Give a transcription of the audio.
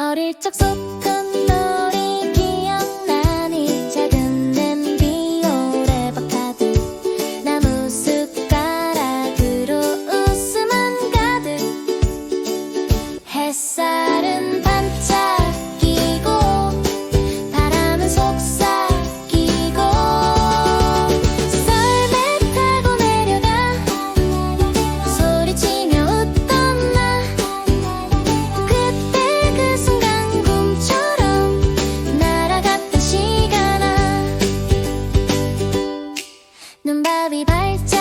어릴 적 속던 눈밥이 발짝